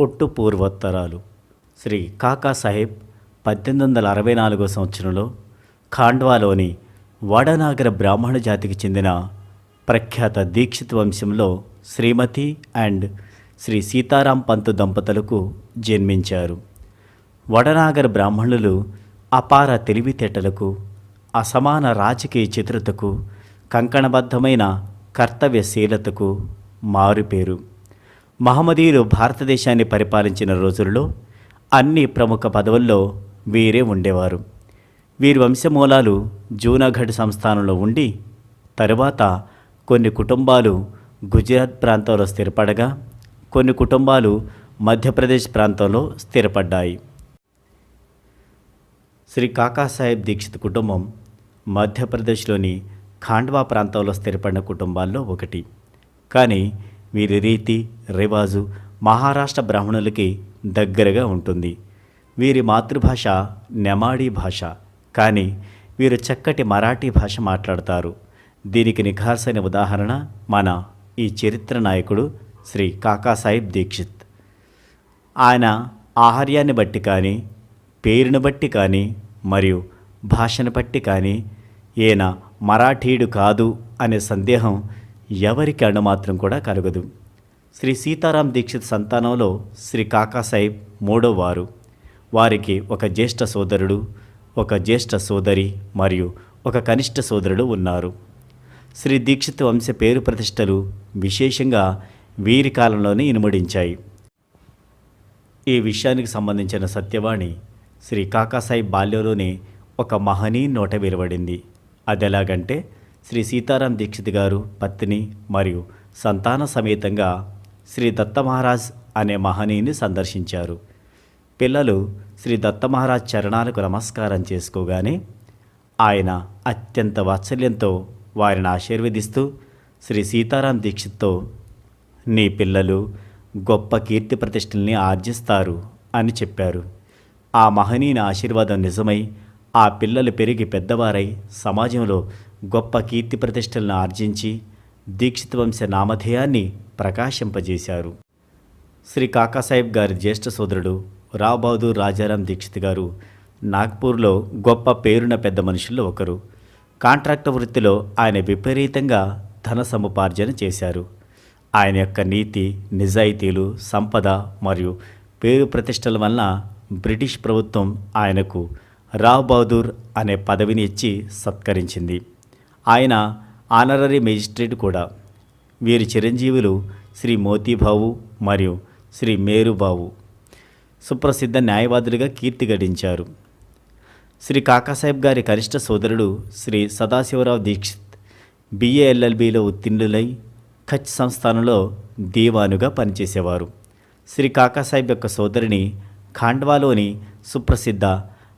పొట్టు పూర్వోత్తరాలు శ్రీ కాకా సాహెబ్ పద్దెనిమిది వందల అరవై నాలుగో సంవత్సరంలో ఖాండ్వాలోని వడనాగర బ్రాహ్మణ జాతికి చెందిన ప్రఖ్యాత దీక్షిత్ వంశంలో శ్రీమతి అండ్ శ్రీ సీతారాం పంతు దంపతులకు జన్మించారు. వడనాగర బ్రాహ్మణులు అపార తెలివితేటలకు అసమాన రాజకీయ చిత్రతకు కంకణబద్ధమైన కర్తవ్యశీలతకు మారుపేరు. మహమ్మదీయులు భారతదేశాన్ని పరిపాలించిన రోజుల్లో అన్ని ప్రముఖ పదవుల్లో వీరే ఉండేవారు. వీరి వంశమూలాలు జూనాగఢ్ సంస్థానంలో ఉండి తరువాత కొన్ని కుటుంబాలు గుజరాత్ ప్రాంతంలో స్థిరపడగా కొన్ని కుటుంబాలు మధ్యప్రదేశ్ ప్రాంతంలో స్థిరపడ్డాయి. శ్రీ కాకాసాహెబ్ దీక్షిత్ కుటుంబం మధ్యప్రదేశ్లోని ఖాండ్వా ప్రాంతంలో స్థిరపడిన కుటుంబాల్లో ఒకటి. కానీ వీరి రీతి రివాజు మహారాష్ట్ర బ్రాహ్మణులకి దగ్గరగా ఉంటుంది. వీరి మాతృభాష నెమాడీ భాష. కానీ వీరు చక్కటి మరాఠీ భాష మాట్లాడతారు. దీనికి నిఖార్సైన ఉదాహరణ మన ఈ చరిత్ర నాయకుడు శ్రీ కాకాసాహెబ్ దీక్షిత్. ఆయన ఆహార్యాన్ని బట్టి కానీ పేరును బట్టి కానీ మరియు భాషను బట్టి కానీ ఈయన మరాఠీయుడు కాదు అనే సందేహం ఎవరికి అణుమాత్రం కూడా కలగదు. శ్రీ సీతారాం దీక్షిత్ సంతానంలో శ్రీ కాకాసాహెబ్ మూడో వారు. వారికి ఒక జ్యేష్ఠ సోదరుడు ఒక జ్యేష్ఠ సోదరి మరియు ఒక కనిష్ట సోదరుడు ఉన్నారు. శ్రీ దీక్షిత్ వంశ పేరు ప్రతిష్టలు విశేషంగా వీరి కాలంలోనే ఇనుమడించాయి. ఈ విషయానికి సంబంధించిన సత్యవాణి శ్రీ కాకాసాయి బాల్యంలోనే ఒక మహనీ నోట వెలువడింది అది ఎలాగంటే శ్రీ సీతారాం దీక్షిత్ గారు పత్ని మరియు సంతాన సమేతంగా శ్రీ దత్త మహారాజ్ అనే మహనీయుని సందర్శించారు. పిల్లలు శ్రీ దత్త మహారాజ్ చరణాలకు నమస్కారం చేసుకోగానే ఆయన అత్యంత వాత్సల్యంతో వారిని ఆశీర్వదిస్తూ శ్రీ సీతారాం దీక్షిత్తో నీ పిల్లలు గొప్ప కీర్తి ప్రతిష్టల్ని ఆర్జిస్తారు అని చెప్పారు. ఆ మహనీయుని ఆశీర్వాదం నిజమై ఆ పిల్లలు పెరిగి పెద్దవారై సమాజంలో గొప్ప కీర్తి ప్రతిష్టలను ఆర్జించి దీక్షిత్ వంశ నామధేయాన్ని ప్రకాశింపజేశారు. శ్రీ కాకాసాహెబ్ గారి జ్యేష్ఠ సోదరుడు రావుబహదూర్ రాజారాం దీక్షిత్ గారు నాగ్పూర్లో గొప్ప పేరున్న పెద్ద మనుషుల్లో ఒకరు. కాంట్రాక్ట్ వృత్తిలో ఆయన విపరీతంగా ధన సముపార్జన చేశారు. ఆయన యొక్క నీతి నిజాయితీలు సంపద మరియు పేరు ప్రతిష్టల వలన బ్రిటిష్ ప్రభుత్వం ఆయనకు రావ్ బహదూర్ అనే పదవిని ఇచ్చి సత్కరించింది. ఆయన ఆనరరీ మేజిస్ట్రేట్ కూడా. వీరి చిరంజీవులు శ్రీ మోతీబావు మరియు శ్రీ మేరుబావు సుప్రసిద్ధ న్యాయవాదులుగా కీర్తి గడించారు. శ్రీ కాకాసాహెబ్ గారి కనిష్ట సోదరుడు శ్రీ సదాశివరావు దీక్షిత్ బిఏఎల్ఎల్బిలో ఉత్తీర్ణులై కచ్ సంస్థానంలో దీవానుగా పనిచేసేవారు. శ్రీ కాకాసాహెబ్ యొక్క సోదరిని ఖాండ్వాలోని సుప్రసిద్ధ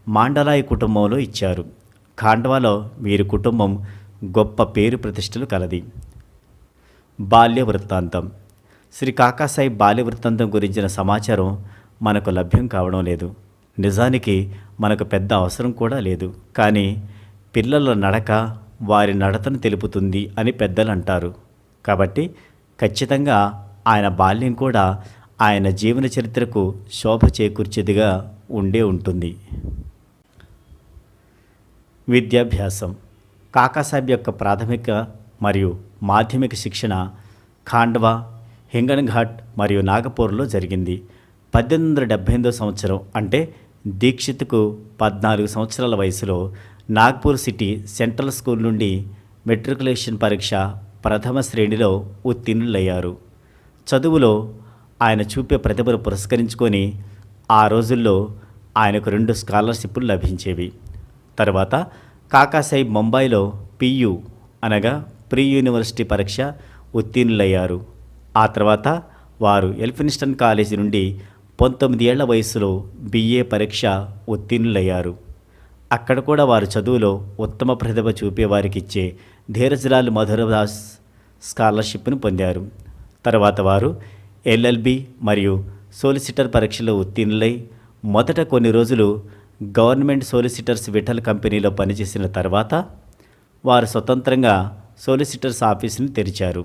మాండలాయి కుటుంబంలో ఇచ్చారు. ఖాండ్వాలో వీరి కుటుంబం గొప్ప పేరు ప్రతిష్టలు కలది. బాల్య వృత్తాంతం శ్రీ కాకాసాయి బాల్య వృత్తాంతం గురించిన సమాచారం మనకు లభ్యం కావడం లేదు. నిజానికి మనకు పెద్ద అవసరం కూడా లేదు. కానీ పిల్లల నడక వారి నడతను తెలుపుతుంది అని పెద్దలు అంటారు కాబట్టి ఖచ్చితంగా ఆయన బాల్యం కూడా ఆయన జీవన చరిత్రకు శోభ చేకూర్చేదిగా ఉండే ఉంటుంది. విద్యాభ్యాసం కాకాసాబ్ యొక్క ప్రాథమిక మరియు మాధ్యమిక శిక్షణ ఖాండ్వా హింగన్ఘాట్ మరియు నాగపూర్లో జరిగింది. పద్దెనిమిది వందల డెబ్భై ఎనిమిదో సంవత్సరం అంటే దీక్షిత్కు పద్నాలుగు సంవత్సరాల వయసులో నాగ్పూర్ సిటీ సెంట్రల్ స్కూల్ నుండి మెట్రికులేషన్ పరీక్ష ప్రథమ శ్రేణిలో ఉత్తీర్ణులయ్యారు. చదువులో ఆయన చూపే ప్రతిభను పురస్కరించుకొని ఆ రోజుల్లో ఆయనకు రెండు స్కాలర్షిప్లు లభించేవి. తర్వాత కాకాసాహెబ్ ముంబైలో పియు అనగా ప్రీ యూనివర్సిటీ పరీక్ష ఉత్తీర్ణులయ్యారు. ఆ తర్వాత వారు ఎల్ఫిన్స్టన్ కాలేజీ నుండి పంతొమ్మిది ఏళ్ళ వయసులో బిఏ పరీక్ష ఉత్తీర్ణులయ్యారు. అక్కడ కూడా వారు చదువులో ఉత్తమ ప్రతిభ చూపేవారికిచ్చే వారికి ఇచ్చే ధీరజ్లాల్ మధురదాస్ స్కాలర్షిప్ను పొందారు. తర్వాత వారు ఎల్ఎల్బి మరియు సోలిసిటర్ పరీక్షలో ఉత్తీర్ణులై మొదట కొన్ని రోజులు గవర్నమెంట్ సోలిసిటర్స్ విఠల్ కంపెనీలో పనిచేసిన తర్వాత వారు స్వతంత్రంగా సోలిసిటర్స్ ఆఫీసుని తెరిచారు.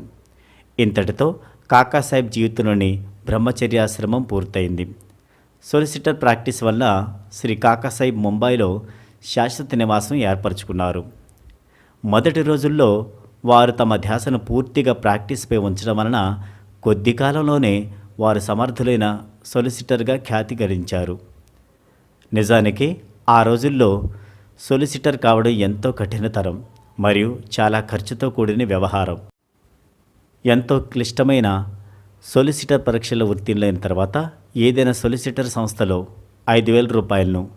ఇంతటితో కాకాసాహెబ్ జీవితంలోని బ్రహ్మచర్యాశ్రమం పూర్తయింది. సొలిసిటర్ ప్రాక్టీస్ వల్ల శ్రీ కాకాసాహెబ్ ముంబైలో శాశ్వత నివాసం ఏర్పరచుకున్నారు. మొదటి రోజుల్లో వారు తమ ధ్యాసను పూర్తిగా ప్రాక్టీస్పై ఉంచడం వలన కొద్ది కాలంలోనే వారు సమర్థులైన సొలిసిటర్గా ఖ్యాతి గడించారు. నిజానికి ఆ రోజుల్లో సొలిసిటర్ కావడం ఎంతో కఠినతరం మరియు చాలా ఖర్చుతో కూడిన వ్యవహారం. ఎంతో క్లిష్టమైన సొలిసిటర్ పరీక్షలో ఉత్తీర్ణులైన తర్వాత ఏదైనా సొలిసిటర్ సంస్థలో ఐదు వేల రూపాయలను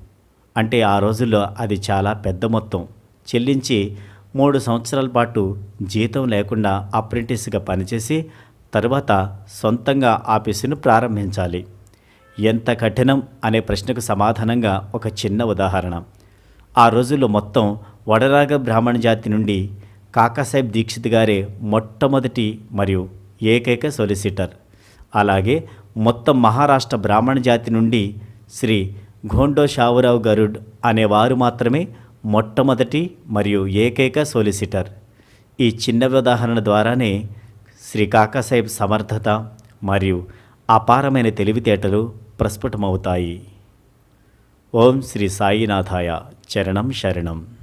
అంటే ఆ రోజుల్లో అది చాలా పెద్ద మొత్తం చెల్లించి మూడు సంవత్సరాల పాటు జీతం లేకుండా అప్రెంటిస్గా పనిచేసి తర్వాత సొంతంగా ఆఫీసును ప్రారంభించాలి. ఎంత కఠినం అనే ప్రశ్నకు సమాధానంగా ఒక చిన్న ఉదాహరణ. ఆ రోజుల్లో మొత్తం వడరాగ బ్రాహ్మణ జాతి నుండి కాకాసాహెబ్ దీక్షిత్ గారే మొట్టమొదటి మరియు ఏకైక సొలిసిటర్. అలాగే మొత్తం మహారాష్ట్ర బ్రాహ్మణ జాతి నుండి శ్రీ ఘోండో షావురావు గరుడ్ అనేవారు మాత్రమే మొట్టమొదటి మరియు ఏకైక సొలిసిటర్. ఈ చిన్న ఉదాహరణ ద్వారానే శ్రీ కాకాసాహెబ్ సమర్థత మరియు అపారమైన తెలివితేటలు ప్రస్ఫుటమవుతాయి. ఓం శ్రీ సాయినాథాయ చరణం శరణం.